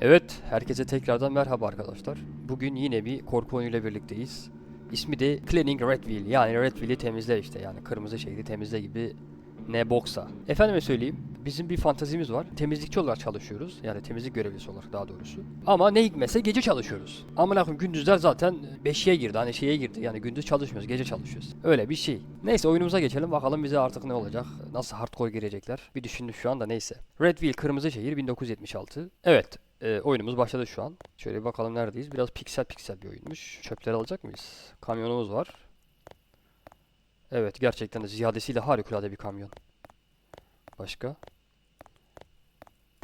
Evet, herkese tekrardan merhaba arkadaşlar. Bugün yine bir korku oyunuyla birlikteyiz. İsmi de Cleaning Redville. Yani Redville'i temizle işte yani kırmızı şehri temizle gibi ne boksa. Efendime söyleyeyim, bizim bir fantazimiz var. Temizlikçi olarak çalışıyoruz. Yani temizlik görevlisi olarak daha doğrusu. Ama ne hikmetse gece çalışıyoruz. Amına koyayım gündüzler zaten 5'ye girdi. Hani şeye girdi. Yani gündüz çalışmıyoruz, gece çalışıyoruz. Öyle bir şey. Neyse oyunumuza geçelim. Bakalım bize artık ne olacak? Nasıl hardcore girecekler? Bir düşündüm şu anda neyse. Redville Kırmızı Şehir 1976. Evet, e, oyunumuz başladı şu an. Şöyle bir bakalım neredeyiz. Biraz piksel piksel bir oyunmuş. Çöpleri alacak mıyız? Kamyonumuz var. Evet gerçekten de ziyadesiyle harikulade bir kamyon. Başka?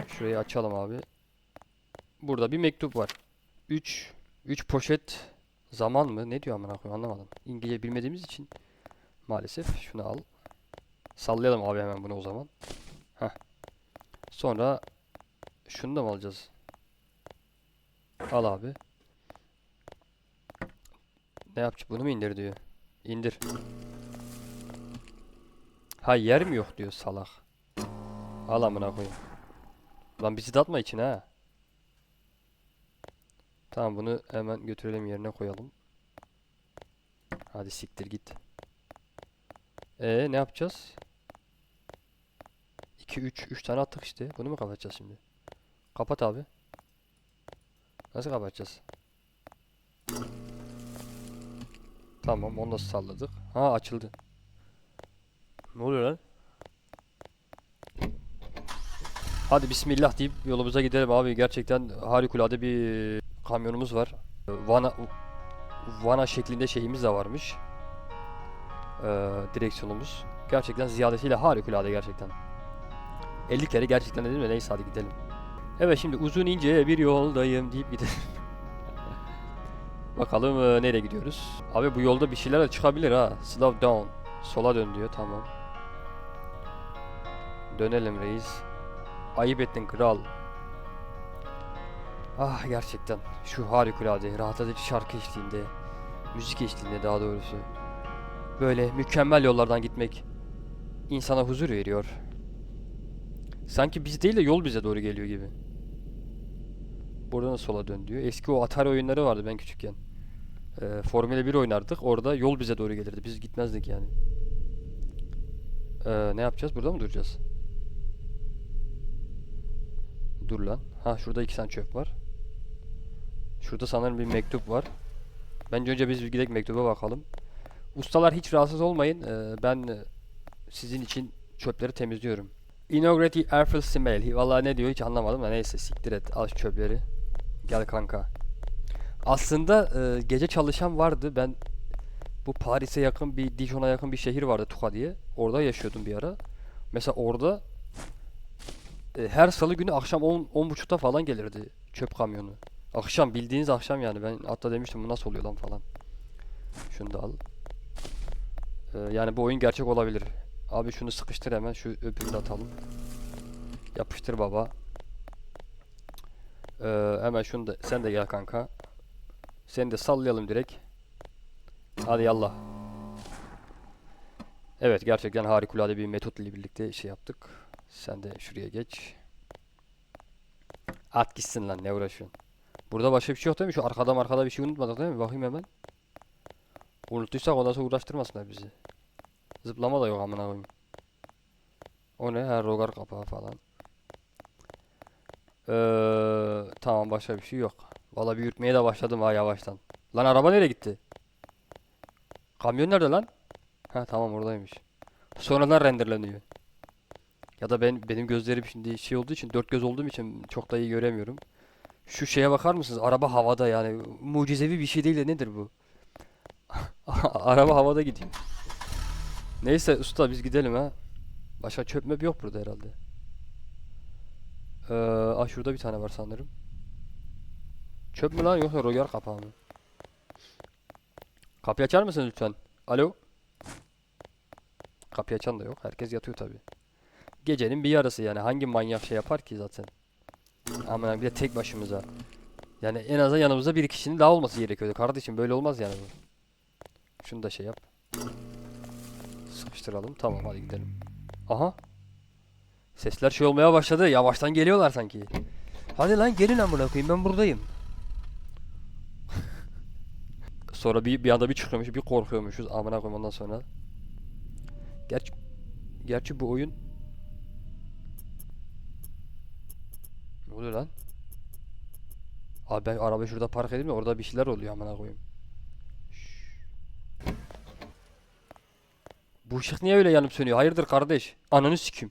Şurayı açalım abi. Burada bir mektup var. 3 3 poşet zaman mı? Ne diyor amına koyayım anlamadım. İngilizce bilmediğimiz için maalesef şunu al. Sallayalım abi hemen bunu o zaman. Heh. Sonra şunu da mı alacağız? Al abi. Ne yapacak? Bunu mu indir diyor. İndir. Ha yer mi yok diyor salak. Al amına koyayım. Lan bizi de atma içine ha. Tamam bunu hemen götürelim yerine koyalım. Hadi siktir git. Ee ne yapacağız? 2 3 3 tane attık işte. Bunu mu kapatacağız şimdi? Kapat abi. Nasıl kapatacağız? Tamam onu da salladık. Ha açıldı. Ne oluyor lan? Hadi bismillah deyip yolumuza gidelim abi. Gerçekten harikulade bir kamyonumuz var. Vana Vana şeklinde şeyimiz de varmış. Ee, direksiyonumuz. Gerçekten ziyadesiyle harikulade gerçekten. 50 kere gerçekten dedim de neyse hadi gidelim. Evet şimdi uzun ince bir yoldayım deyip gidelim. Bakalım e, nereye gidiyoruz. Abi bu yolda bir şeyler de çıkabilir ha. Slow down. Sola dön diyor tamam. Dönelim reis. Ayıp ettin kral. Ah gerçekten şu harikulade rahatlatıcı şarkı eşliğinde, müzik eşliğinde daha doğrusu. Böyle mükemmel yollardan gitmek insana huzur veriyor. Sanki biz değil de yol bize doğru geliyor gibi. Buradan sola dön diyor. Eski o Atari oyunları vardı ben küçükken. Ee, Formula 1 oynardık. Orada yol bize doğru gelirdi. Biz gitmezdik yani. Ee, ne yapacağız? Burada mı duracağız? Dur lan. Ha şurada iki tane çöp var. Şurada sanırım bir mektup var. Bence önce biz bir gidelim mektuba bakalım. Ustalar hiç rahatsız olmayın. Ee, ben e, sizin için çöpleri temizliyorum. Inaugurate Eiffel Smell. Vallahi ne diyor hiç anlamadım da neyse siktir et. Al çöpleri. Gel kanka. Aslında e, gece çalışan vardı. Ben bu Paris'e yakın bir Dijon'a yakın bir şehir vardı Tuka diye. Orada yaşıyordum bir ara. Mesela orada e, her salı günü akşam 10 10.30'da falan gelirdi çöp kamyonu. Akşam bildiğiniz akşam yani ben hatta demiştim bu nasıl oluyor lan falan. Şunu da al. E, yani bu oyun gerçek olabilir. Abi şunu sıkıştır hemen şu öpüğü de atalım. Yapıştır baba. Ee, hemen şunu da sen de gel kanka. Seni de sallayalım direkt. Hadi yallah. Evet gerçekten harikulade bir metot ile birlikte şey yaptık. Sen de şuraya geç. At gitsin lan ne uğraşıyorsun. Burada başka bir şey yok değil mi? Şu arkada arkada bir şey unutmadık değil mi? Bakayım hemen. Unuttuysak ondan sonra uğraştırmasınlar bizi. Zıplama da yok amına koyayım. O ne? Her rogar kapağı falan. Ee, tamam başka bir şey yok. Valla bir yürütmeye de başladım ha yavaştan. Lan araba nereye gitti? Kamyon nerede lan? Ha tamam oradaymış. Sonradan renderleniyor. Ya da ben benim gözlerim şimdi şey olduğu için dört göz olduğum için çok da iyi göremiyorum. Şu şeye bakar mısınız? Araba havada yani mucizevi bir şey değil de nedir bu? Araba havada gidiyor. Neyse usta biz gidelim ha. Başka çöp möp yok burada herhalde. Ee, ah şurada bir tane var sanırım. Çöp mü lan yoksa rogar kapağı mı? Kapıyı açar mısınız lütfen? Alo? Kapıyı açan da yok. Herkes yatıyor tabi. Gecenin bir yarısı yani. Hangi manyak şey yapar ki zaten? Aman bir de tek başımıza. Yani en azından yanımızda bir kişinin daha olması gerekiyordu. Kardeşim böyle olmaz yani bu. Şunu da şey yap. Sıkıştıralım. Tamam hadi gidelim. Aha. Sesler şey olmaya başladı. Yavaştan geliyorlar sanki. Hadi lan gelin amına koyayım ben buradayım. sonra bir bir anda bir çıkıyormuş, bir korkuyormuşuz amına koyayım ondan sonra. Gerçi gerçi bu oyun Ne oluyor lan? Abi ben arabayı şurada park edeyim de orada bir şeyler oluyor amına koyayım. Bu ışık niye öyle yanıp sönüyor? Hayırdır kardeş? Ananı sikim.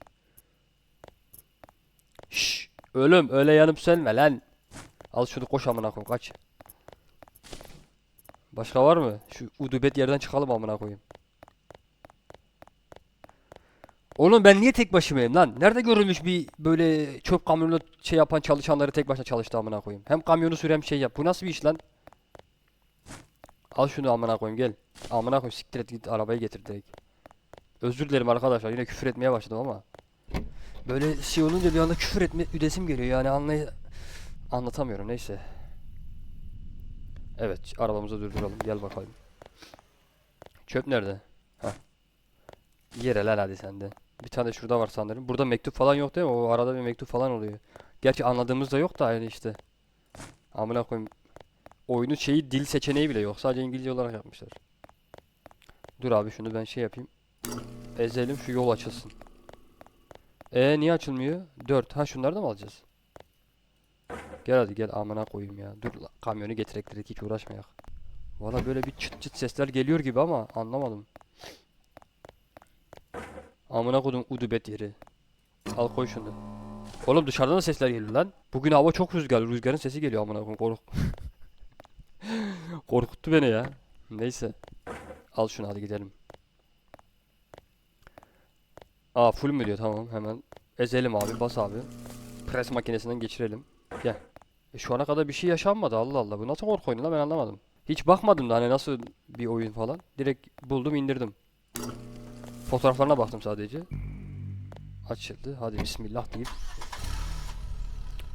Şşş. Ölüm öyle yanıp sönme lan. Al şunu koş amına koyayım kaç. Başka var mı? Şu udubet yerden çıkalım amına koyayım. Oğlum ben niye tek başımayım lan? Nerede görülmüş bir böyle çöp kamyonuna şey yapan çalışanları tek başına çalıştı amına koyayım. Hem kamyonu sür hem şey yap. Bu nasıl bir iş lan? Al şunu amına koyayım gel. Amına koyayım siktir et git arabayı getir direkt. Özür dilerim arkadaşlar yine küfür etmeye başladım ama. Böyle şey olunca bir anda küfür etme üdesim geliyor yani anlay anlatamıyorum neyse. Evet arabamızı durduralım gel bakalım. Çöp nerede? Hah. Yere lan hadi sen de. Bir tane şurada var sanırım. Burada mektup falan yok değil mi? O arada bir mektup falan oluyor. Gerçi anladığımız da yok da aynı işte. Amına koyayım. Oyunun şeyi dil seçeneği bile yok. Sadece İngilizce olarak yapmışlar. Dur abi şunu ben şey yapayım. Ezelim şu yol açılsın. E niye açılmıyor? 4. Ha şunları da mı alacağız? Gel hadi gel amına koyayım ya. Dur kamyonu getirek hiç uğraşmayak. Valla böyle bir çıt çıt sesler geliyor gibi ama anlamadım. Amına koydum udubet yeri. Al koy şunu. Oğlum dışarıdan da sesler geliyor lan. Bugün hava çok rüzgarlı. Rüzgarın sesi geliyor amına koyayım. Kork Korkuttu beni ya. Neyse. Al şunu hadi gidelim. Aa full mü diyor tamam hemen. Ezelim abi bas abi. Pres makinesinden geçirelim. Gel. E, şu ana kadar bir şey yaşanmadı Allah Allah. Bu nasıl korku oyunu lan ben anlamadım. Hiç bakmadım da hani nasıl bir oyun falan. Direkt buldum indirdim. Fotoğraflarına baktım sadece. Açıldı. Hadi bismillah deyip.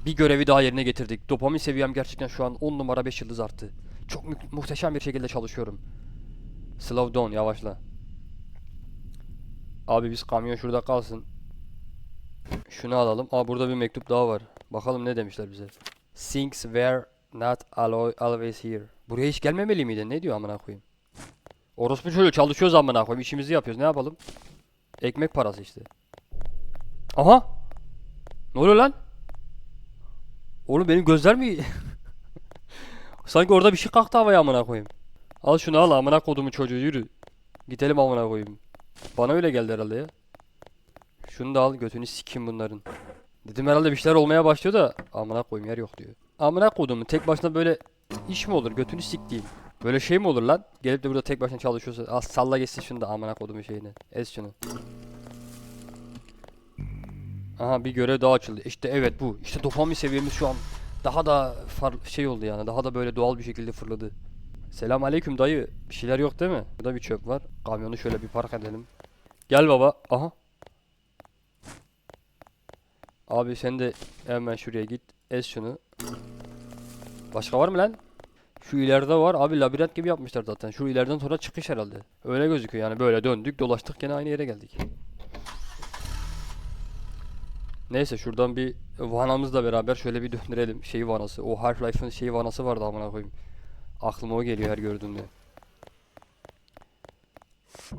Bir görevi daha yerine getirdik. Dopamin seviyem gerçekten şu an 10 numara 5 yıldız arttı. Çok mü- muhteşem bir şekilde çalışıyorum. Slow down yavaşla. Abi biz kamyon şurada kalsın. Şunu alalım. Aa burada bir mektup daha var. Bakalım ne demişler bize. Things were not always here. Buraya hiç gelmemeli miydi? Ne diyor amına koyayım? Orospu çocuğu çalışıyoruz amına koyayım. İşimizi yapıyoruz. Ne yapalım? Ekmek parası işte. Aha! Ne oluyor lan? Oğlum benim gözler mi? Sanki orada bir şey kalktı havaya amına koyayım. Al şunu al amına kodumu çocuğu yürü. Gidelim amına koyayım. Bana öyle geldi herhalde ya. Şunu da al götünü sikim bunların. Dedim herhalde bir şeyler olmaya başlıyor da amına koyayım yer yok diyor. Amına kodumu tek başına böyle iş mi olur götünü sik diyeyim. Böyle şey mi olur lan? Gelip de burada tek başına çalışıyorsa al salla geçsin şunu da amına kodumu şeyini. Ez şunu. Aha bir görev daha açıldı. İşte evet bu. İşte dopamin seviyemiz şu an daha da far şey oldu yani. Daha da böyle doğal bir şekilde fırladı. Selam aleyküm dayı. Bir şeyler yok değil mi? Burada bir çöp var. Kamyonu şöyle bir park edelim. Gel baba. Aha. Abi sen de hemen şuraya git. Ez şunu. Başka var mı lan? Şu ileride var. Abi labirent gibi yapmışlar zaten. Şu ileriden sonra çıkış herhalde. Öyle gözüküyor yani. Böyle döndük dolaştık gene aynı yere geldik. Neyse şuradan bir vanamızla beraber şöyle bir döndürelim. Şey vanası. O Half-Life'ın şey vanası vardı amına koyayım. Aklıma o geliyor her gördüğümde.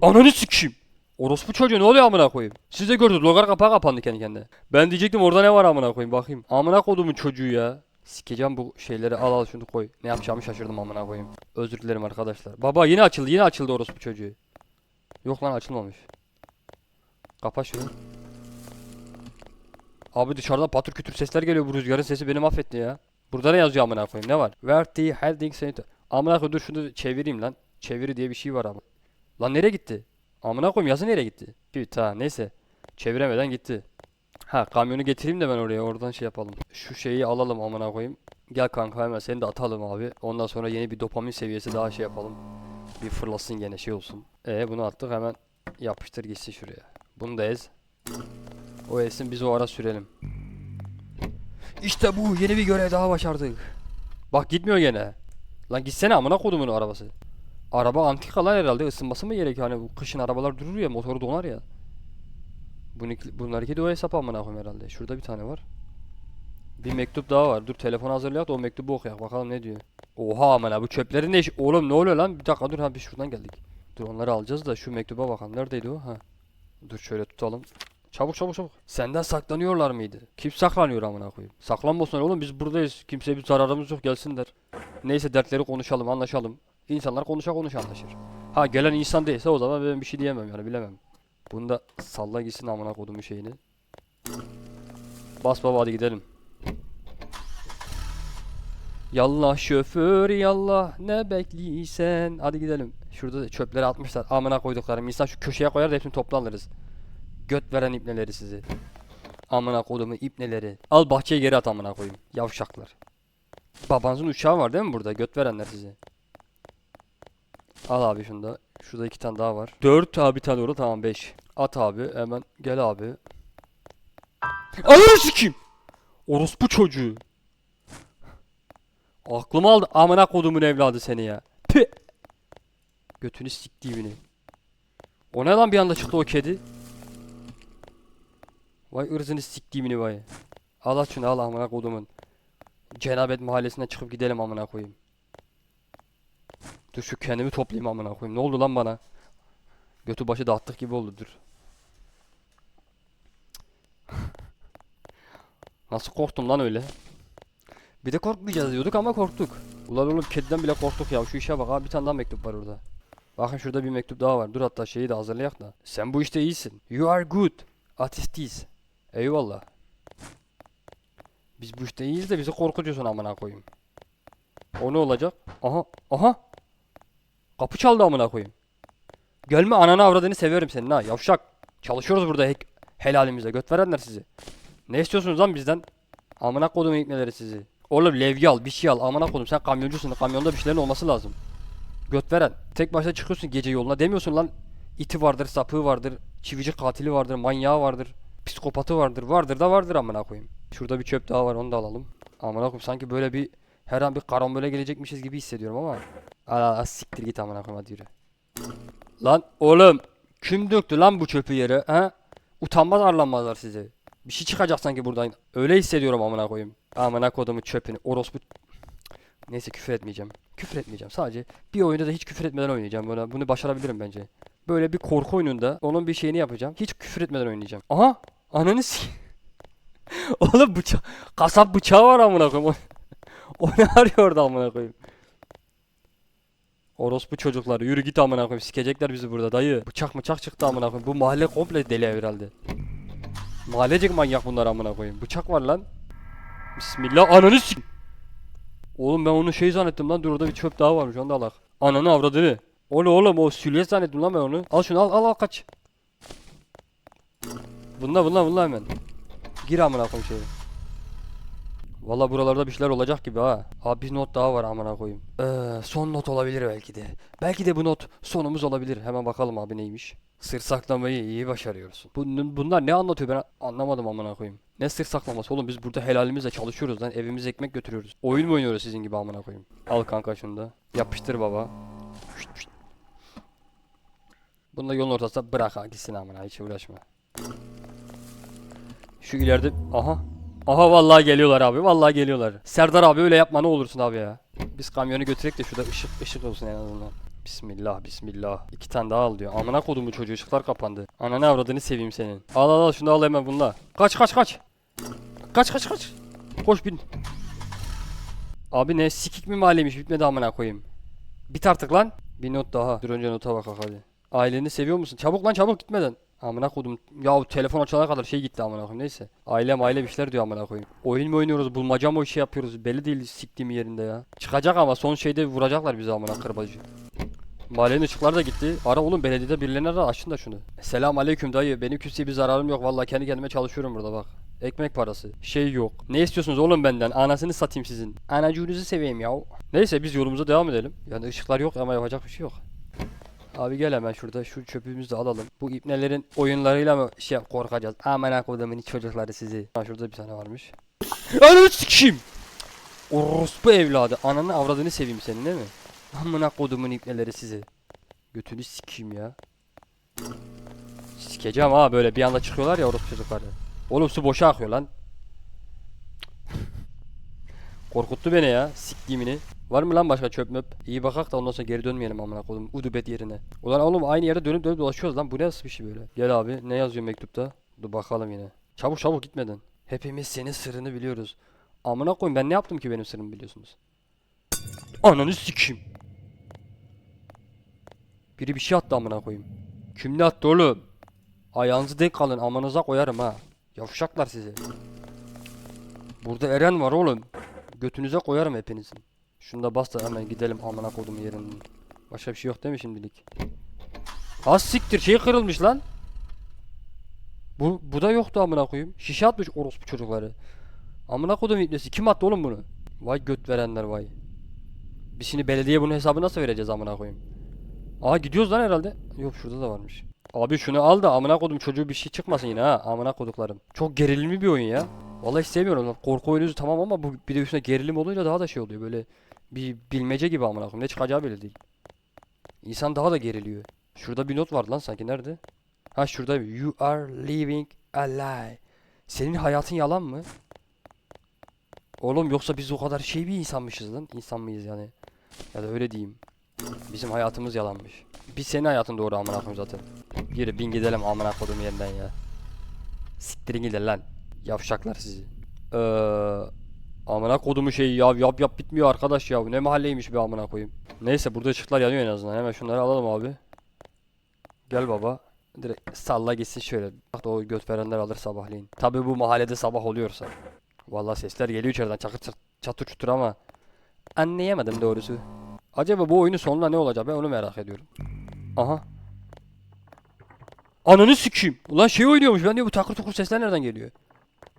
Ananı sikeyim. Orospu çocuğu ne oluyor amına koyayım? Siz de gördünüz logar kapağı kapandı kendi kendine. Ben diyecektim orada ne var amına koyayım bakayım. Amına kodumun çocuğu ya. Sikeceğim bu şeyleri al al şunu koy. Ne yapacağımı şaşırdım amına koyayım. Özür dilerim arkadaşlar. Baba yine açıldı yine açıldı orospu çocuğu. Yok lan açılmamış. Kapa şunu. Abi dışarıda patır kütür sesler geliyor bu rüzgarın sesi beni mahvetti ya. Burada ne yazıyor amına koyayım ne var? Where the holding center. Amına koyayım dur şunu çevireyim lan. Çeviri diye bir şey var ama. Lan nereye gitti? Amına koyayım yazı nereye gitti? Bir ta neyse. Çeviremeden gitti. Ha kamyonu getireyim de ben oraya oradan şey yapalım. Şu şeyi alalım amına koyayım. Gel kanka hemen seni de atalım abi. Ondan sonra yeni bir dopamin seviyesi daha şey yapalım. Bir fırlasın gene şey olsun. E bunu attık hemen yapıştır gitsin şuraya. Bunu da ez. O ezsin biz o ara sürelim. İşte bu yeni bir görev daha başardık. Bak gitmiyor gene. Lan gitsene amına kodumun arabası. Araba antika lan herhalde ısınması mı gerekiyor hani bu kışın arabalar durur ya motoru donar ya. Bununki, bunlarki de o hesap amına koyayım herhalde. Şurada bir tane var. Bir mektup daha var. Dur telefonu hazırlayak da o mektubu okuyak bakalım ne diyor. Oha aman ha bu çöplerin ne iş? Oğlum ne oluyor lan? Bir dakika dur ha biz şuradan geldik. Dur onları alacağız da şu mektuba bakalım. Neredeydi o? Ha. Dur şöyle tutalım. Çabuk çabuk çabuk. Senden saklanıyorlar mıydı? Kim saklanıyor amına koyayım? Saklanmasınlar oğlum biz buradayız. Kimseye bir zararımız yok gelsinler. Neyse dertleri konuşalım anlaşalım. İnsanlar konuşa konuşa anlaşır. Ha gelen insan değilse o zaman ben bir şey diyemem yani bilemem. Bunu da salla gitsin amına kodumun şeyini. Bas baba hadi gidelim. Yallah şoför yallah ne bekliysen. Hadi gidelim. Şurada da çöpleri atmışlar. Amına koyduklarım. İnsan şu köşeye koyar da hepsini toplanırız. Göt veren ipneleri sizi. Amına kodumu ipneleri. Al bahçeye geri at amına koyayım. Yavşaklar. Babanızın uçağı var değil mi burada? Göt verenler sizi. Al abi şunu da. Şurada iki tane daha var. Dört abi bir tane orada tamam beş. At abi hemen gel abi. Ananı sikeyim. Orospu çocuğu. Aklımı aldı. Amına kodumun evladı seni ya. Püh. Götünü siktiğimini. O ne lan bir anda çıktı o kedi? Vay ırzını siktiğimini vay. Al at şunu al amına kodumun. Cenabet mahallesinden çıkıp gidelim amına koyayım. Dur şu kendimi toplayayım amına koyayım. Ne oldu lan bana? Götü başı dağıttık gibi oldu dur. Nasıl korktum lan öyle? Bir de korkmayacağız diyorduk ama korktuk. Ulan oğlum kediden bile korktuk ya. Şu işe bak abi bir tane daha mektup var orada. Bakın şurada bir mektup daha var. Dur hatta şeyi de hazırlayak da. Sen bu işte iyisin. You are good. Artistiz. Eyvallah. Biz bu işte iyiyiz de bizi korkutuyorsun amına koyayım. O ne olacak? Aha, aha. Kapı çaldı amına koyayım. Gelme ananı avradını severim senin ha yavşak. Çalışıyoruz burada hek helalimizde göt verenler sizi. Ne istiyorsunuz lan bizden? Amına kodum ikneleri sizi. Oğlum levye al bir şey al amına kodum sen kamyoncusun kamyonda bir şeylerin olması lazım. Göt veren. Tek başına çıkıyorsun gece yoluna demiyorsun lan. iti vardır sapığı vardır. Çivici katili vardır manyağı vardır. Psikopatı vardır. Vardır da vardır amına koyayım. Şurada bir çöp daha var onu da alalım. Amına koyayım sanki böyle bir her an bir karambole gelecekmişiz gibi hissediyorum ama. Al al al, siktir git amına koyayım hadi yürü. Lan oğlum kim döktü lan bu çöpü yere ha? Utanmaz arlanmazlar size. Bir şey çıkacak sanki buradan. Öyle hissediyorum amına koyayım. Amına kodumu çöpünü. Orospu. Neyse küfür etmeyeceğim. Küfür etmeyeceğim. Sadece bir oyunda da hiç küfür etmeden oynayacağım. Böyle, bunu başarabilirim bence. Böyle bir korku oyununda onun bir şeyini yapacağım. Hiç küfür etmeden oynayacağım. Aha! Ananı Oğlum bıçak. Kasap bıçağı var amına koyayım. O, ne arıyor orada amına koyayım? Orospu çocukları yürü git amına koyayım sikecekler bizi burada dayı. Bıçak bıçak çıktı amına koyayım. Bu mahalle komple deli herhalde. Mahallecek manyak bunlar amına koyayım. Bıçak var lan. Bismillah ananı sik. Oğlum ben onu şey zannettim lan dur orada bir çöp daha varmış onu da alak. Ananı avradını. Oğlum oğlum o süliyet zannettim lan ben onu. Al şunu al al al kaç. Bunlar bunlar bunlar hemen. Gir amına koyayım şeye. Valla buralarda bir şeyler olacak gibi ha. Abi bir not daha var amına koyayım. Ee, son not olabilir belki de. Belki de bu not sonumuz olabilir. Hemen bakalım abi neymiş. Sır saklamayı iyi başarıyorsun. Bun- bunlar ne anlatıyor ben anlamadım amına koyayım. Ne sır saklaması oğlum biz burada helalimizle çalışıyoruz lan evimize ekmek götürüyoruz. Oyun mu oynuyoruz sizin gibi amına koyayım. Al kanka şunu da. Yapıştır baba. Şşt, şşt. Bunu da yolun ortasında bırak ha gitsin amına hiç uğraşma. Şu ileride aha Aha vallahi geliyorlar abi. Vallahi geliyorlar. Serdar abi öyle yapma ne olursun abi ya. Biz kamyonu götürek de şurada ışık ışık olsun en azından. Bismillah bismillah. İki tane daha al diyor. Amına kodumu çocuğu ışıklar kapandı. Ananı avradını seveyim senin. Al al al şunu al hemen bununla. Kaç kaç kaç. Kaç kaç kaç. Koş bin. Abi ne sikik mi mahallemiş bitmedi amına koyayım. Bit artık lan. Bir not daha. Dur önce nota bakak hadi. Aileni seviyor musun? Çabuk lan çabuk gitmeden. Amına kodum. Ya telefon açana kadar şey gitti amına koyayım neyse. Ailem aile bir şeyler diyor amına koyayım. Oyun mu oynuyoruz, bulmaca mı o şey yapıyoruz. Belli değil siktiğim yerinde ya. Çıkacak ama son şeyde vuracaklar bizi amına kırbacı. Mahallenin ışıkları da gitti. Ara oğlum belediyede birilerine ara açın da şunu. Selam aleyküm dayı. Benim kimseye bir zararım yok. Vallahi kendi kendime çalışıyorum burada bak. Ekmek parası. Şey yok. Ne istiyorsunuz oğlum benden? Anasını satayım sizin. Anacığınızı seveyim ya. Neyse biz yolumuza devam edelim. Yani ışıklar yok ama yapacak bir şey yok. Abi gel hemen şurada şu çöpümüzü de alalım. Bu ipnelerin oyunlarıyla mı şey korkacağız? Aman kodumun çocukları sizi. Ha şurada bir tane varmış. Ananı sikeyim. Orospu evladı. Ananı avradını seveyim senin değil mi? Amına kodumun ipneleri sizi. Götünü sikeyim ya. Sikeceğim ha böyle bir anda çıkıyorlar ya orospu çocukları. Oğlum su boşa akıyor lan. Korkuttu beni ya. Siktiğimini. Var mı lan başka çöp möp? İyi bakak da ondan sonra geri dönmeyelim amına koydum. Udubet yerine. Ulan oğlum aynı yerde dönüp dönüp dolaşıyoruz lan. Bu ne nasıl bir şey böyle? Gel abi. Ne yazıyor mektupta? Dur bakalım yine. Çabuk çabuk gitmeden. Hepimiz senin sırrını biliyoruz. Amına koyayım ben ne yaptım ki benim sırrımı biliyorsunuz? Ananı sikeyim. Biri bir şey attı amına koyayım. Kim ne attı oğlum? Ayağınızı denk kalın amanıza koyarım ha. Yavşaklar sizi. Burada Eren var oğlum. Götünüze koyarım hepinizin. Şunu da bas da hemen gidelim amına kodum yerinden. Başka bir şey yok değil mi şimdilik? Az siktir şey kırılmış lan. Bu, bu da yoktu amına koyayım. Şişe atmış orospu çocukları. Amına kodum ipnesi. Kim attı oğlum bunu? Vay göt verenler vay. Biz şimdi belediye bunun hesabı nasıl vereceğiz amına koyayım? Aa gidiyoruz lan herhalde. Yok şurada da varmış. Abi şunu al da amına kodum çocuğu bir şey çıkmasın yine ha amına koduklarım. Çok gerilimli bir oyun ya. Vallahi hiç sevmiyorum. Korku oyunu tamam ama bu bir de üstüne gerilim olunca daha da şey oluyor böyle bir bilmece gibi amına koyayım. Ne çıkacağı belli değil. İnsan daha da geriliyor. Şurada bir not vardı lan sanki nerede? Ha şurada you are living a lie. Senin hayatın yalan mı? Oğlum yoksa biz o kadar şey bir insanmışız lan. İnsan mıyız yani? Ya da öyle diyeyim. Bizim hayatımız yalanmış. Biz senin hayatın doğru amına koyayım zaten. Yürü bin gidelim amına kodum yerinden ya. Siktirin gidin lan. Yavşaklar sizi. Eee amına kodumu şey ya yap yap bitmiyor arkadaş ya. Ne mahalleymiş bir amına koyayım. Neyse burada ışıklar yanıyor en azından. Hemen şunları alalım abi. Gel baba. Direkt salla gitsin şöyle. Bak o göt verenler alır sabahleyin. Tabi bu mahallede sabah oluyorsa. Vallahi sesler geliyor içeriden çakır çat- çatır çutur ama anlayamadım doğrusu. Acaba bu oyunun sonunda ne olacak ben onu merak ediyorum. Aha. Ananı sikeyim. Ulan şey oynuyormuş. Ben diyor bu takır tukur sesler nereden geliyor?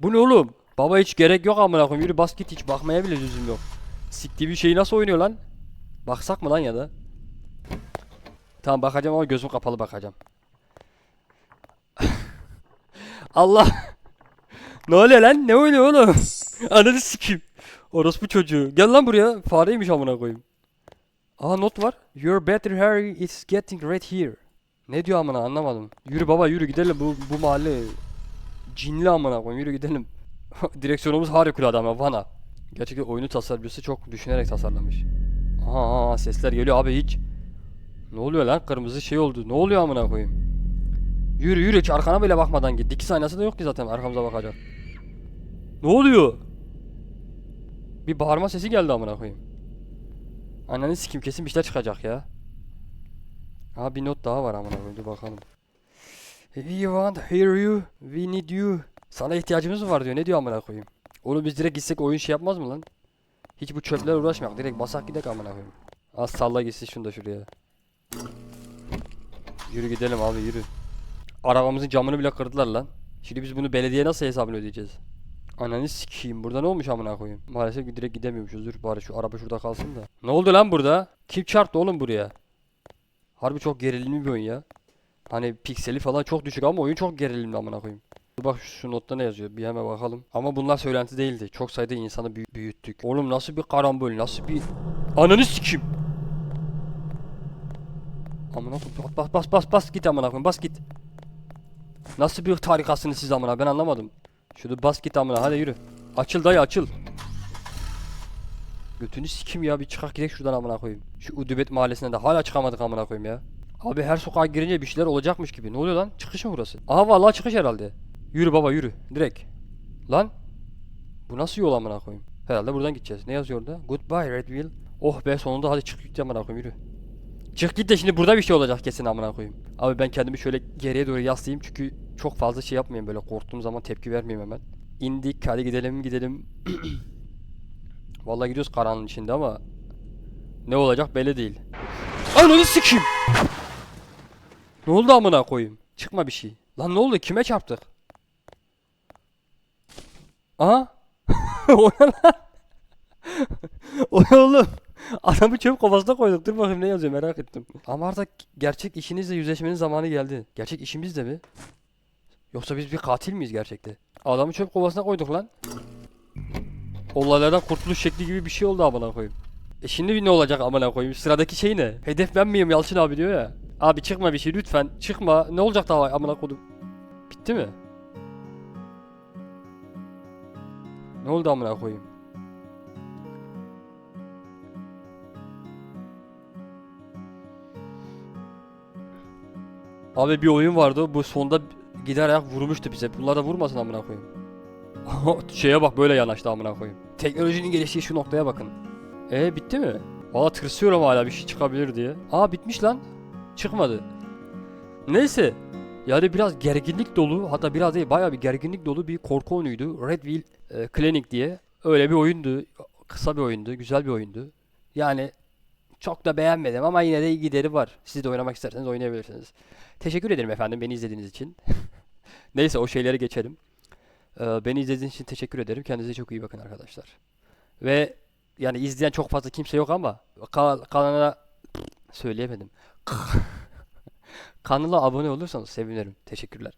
Bu ne oğlum? Baba hiç gerek yok amına koyayım. Yürü bas git hiç bakmaya bile lüzum yok. Siktiği bir şeyi nasıl oynuyor lan? Baksak mı lan ya da? Tamam bakacağım ama gözüm kapalı bakacağım. Allah. ne oluyor lan? Ne oynuyor oğlum? Ananı sikeyim. Orospu çocuğu. Gel lan buraya. Fareymiş amına koyayım. Aa not var. Your battery Harry is getting red here. Ne diyor amına anlamadım. Yürü baba yürü gidelim bu bu mahalle cinli amına koyayım yürü gidelim. Direksiyonumuz harikulade ama Vana. Gerçekten oyunu tasarımcısı çok düşünerek tasarlamış. Aha, aha sesler geliyor abi hiç. Ne oluyor lan kırmızı şey oldu. Ne oluyor amına koyayım? Yürü yürü hiç arkana bile bakmadan git. Dikiz aynası da yok ki zaten arkamıza bakacak. Ne oluyor? Bir bağırma sesi geldi amına koyayım. Ananı sikim kesin bir şeyler çıkacak ya. Ha bir not daha var amına koyayım dur bakalım. We want hear you. We need you. Sana ihtiyacımız var diyor. Ne diyor amına koyayım? Oğlum biz direkt gitsek oyun şey yapmaz mı lan? Hiç bu çöplerle uğraşmayak. Direkt basak gidek amına koyayım. Az salla gitsin şunu da şuraya. Yürü gidelim abi yürü. Arabamızın camını bile kırdılar lan. Şimdi biz bunu belediye nasıl hesabını ödeyeceğiz? Ananı sikeyim. Burada ne olmuş amına koyayım? Maalesef direkt gidemiyormuşuz. Dur bari şu araba şurada kalsın da. Ne oldu lan burada? Kim çarptı oğlum buraya? Harbi çok gerilimli bir oyun ya. Hani pikseli falan çok düşük ama oyun çok gerilimli amına koyayım. Bak şu notta ne yazıyor bir hemen bakalım. Ama bunlar söylenti değildi. Çok sayıda insanı büyü- büyüttük. Oğlum nasıl bir karambol nasıl bir... Ananı sikeyim. Amına koyayım bas bas bas bas git amına koyayım bas git. Nasıl bir tarikasınız siz amına ben anlamadım. Şurada bas git amına hadi yürü. Açıl dayı açıl. Götünü sikim ya bir çıkak gidelim şuradan amına koyayım. Şu Udubet mahallesinden de hala çıkamadık amına koyayım ya. Abi her sokağa girince bir şeyler olacakmış gibi. Ne oluyor lan? Çıkış mı burası? Aha vallahi çıkış herhalde. Yürü baba yürü. Direkt. Lan. Bu nasıl yol amına koyayım? Herhalde buradan gideceğiz. Ne yazıyor orada? Goodbye Redville. Oh be sonunda hadi çık git amına koyayım yürü. Çık git de şimdi burada bir şey olacak kesin amına koyayım. Abi ben kendimi şöyle geriye doğru yaslayayım çünkü çok fazla şey yapmayayım böyle korktuğum zaman tepki vermeyeyim hemen. İndik hadi gidelim gidelim. Vallahi gidiyoruz karanlığın içinde ama ne olacak belli değil. Ananı sikeyim. Ne oldu amına koyayım? Çıkma bir şey. Lan ne oldu? Kime çarptık? Aha. o ne lan? oğlum? Adamı çöp kovasına koyduk. Dur bakayım ne yazıyor merak ettim. Ama artık gerçek işinizle yüzleşmenin zamanı geldi. Gerçek işimiz de mi? Yoksa biz bir katil miyiz gerçekte? Adamı çöp kovasına koyduk lan. Olaylardan kurtuluş şekli gibi bir şey oldu amına koyayım. E şimdi ne olacak amına koyayım? Sıradaki şey ne? Hedef ben miyim Yalçın abi diyor ya. Abi çıkma bir şey lütfen. Çıkma. Ne olacak daha amına koydum. Bitti mi? Ne oldu amına koyayım? Abi bir oyun vardı. Bu sonda gider ayak vurmuştu bize. Bunlar da vurmasın amına koyayım. Şeye bak böyle yanaştı amına koyayım. Teknolojinin geliştiği şu noktaya bakın. E bitti mi? Valla tırsıyorum hala bir şey çıkabilir diye. Aa bitmiş lan. Çıkmadı. Neyse yani biraz gerginlik dolu hatta biraz değil bayağı bir gerginlik dolu bir korku oyunuydu. Redville e, Clinic diye. Öyle bir oyundu. Kısa bir oyundu. Güzel bir oyundu. Yani çok da beğenmedim ama yine de iyi gideri var. Siz de oynamak isterseniz oynayabilirsiniz. Teşekkür ederim efendim beni izlediğiniz için. Neyse o şeyleri geçelim. Ee, beni izlediğiniz için teşekkür ederim. Kendinize çok iyi bakın arkadaşlar. Ve yani izleyen çok fazla kimse yok ama ka- kanala söyleyemedim. Kanala abone olursanız sevinirim. Teşekkürler.